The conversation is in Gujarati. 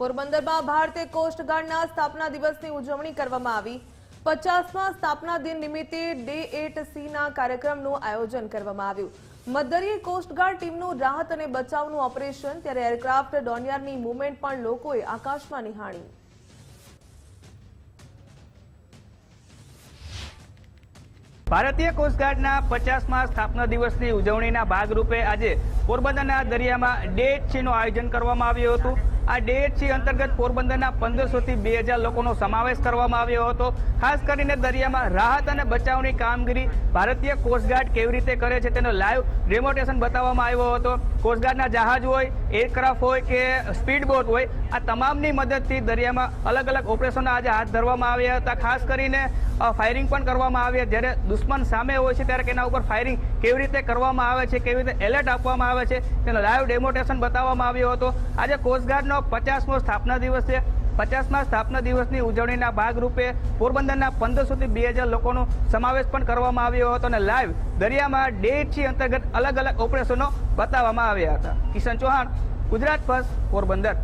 પોરબંદરમાં ભારતીય કોસ્ટગાર્ડના સ્થાપના દિવસની ઉજવણી કરવામાં આવી. પચાસમાં સ્થાપના દિન નિમિત્તે ડે એટ સીના કાર્યક્રમનું આયોજન કરવામાં આવ્યું. મધદરીય કોસ્ટગાર્ડ ટીમનું રાહત અને બચાવનું ઓપરેશન ત્યારે એરક્રાફ્ટ ડોનિયારની મુવમેન્ટ પણ લોકોએ આકાશમાં નિહાળી. ભારતીય કોસ્ટગાર્ડના પચાસમાં સ્થાપના દિવસની ઉજવણીના ભાગરૂપે આજે પોરબંદરના દરિયામાં ડે નું આયોજન કરવામાં આવ્યું હતું. આ ડે અંતર્ગત પોરબંદરના પંદરસોથી બે હજાર લોકોનો સમાવેશ કરવામાં આવ્યો હતો. ખાસ કરીને દરિયામાં રાહત અને બચાવની કામગીરી ભારતીય કોસ્ટગાર્ડ કેવી રીતે કરે છે તેનો લાઈવ ડેમોન્સ્ટ્રેશન બતાવવામાં આવ્યો હતો. કોસ્ટગાર્ડના જહાજ હોય એરક્રાફ્ટ હોય કે સ્પીડ બોટ હોય, આ તમામની મદદથી દરિયામાં અલગ અલગ ઓપરેશનો આજે હાથ ધરવામાં આવ્યા હતા. ખાસ કરીને ફાયરિંગ પણ કરવામાં આવે જ્યારે દુશ્મન સામે હોય છે ત્યારે તેના ઉપર ફાયરિંગ કેવી રીતે કરવામાં આવે છે, કેવી રીતે એલર્ટ આપવામાં આવે છે, તેનો લાઈવ ડેમોન્સ્ટ્રેશન બતાવવામાં આવ્યો હતો. આજે કોસ્ટગાર્ડનો પચાસમો સ્થાપના દિવસ છે. પચાસમા સ્થાપના દિવસની ઉજવણીના ભાગરૂપે પોરબંદરના પંદરસોથી બે હજાર લોકોનો સમાવેશ પણ કરવામાં આવ્યો હતો અને લાઈવ દરિયામાં ડેટથી અંતર્ગત અલગ અલગ ઓપરેશનો બતાવવામાં આવ્યા હતા. કિશન ચૌહાણ, ગુજરાત ફર્સ્ટ પોરબંદર.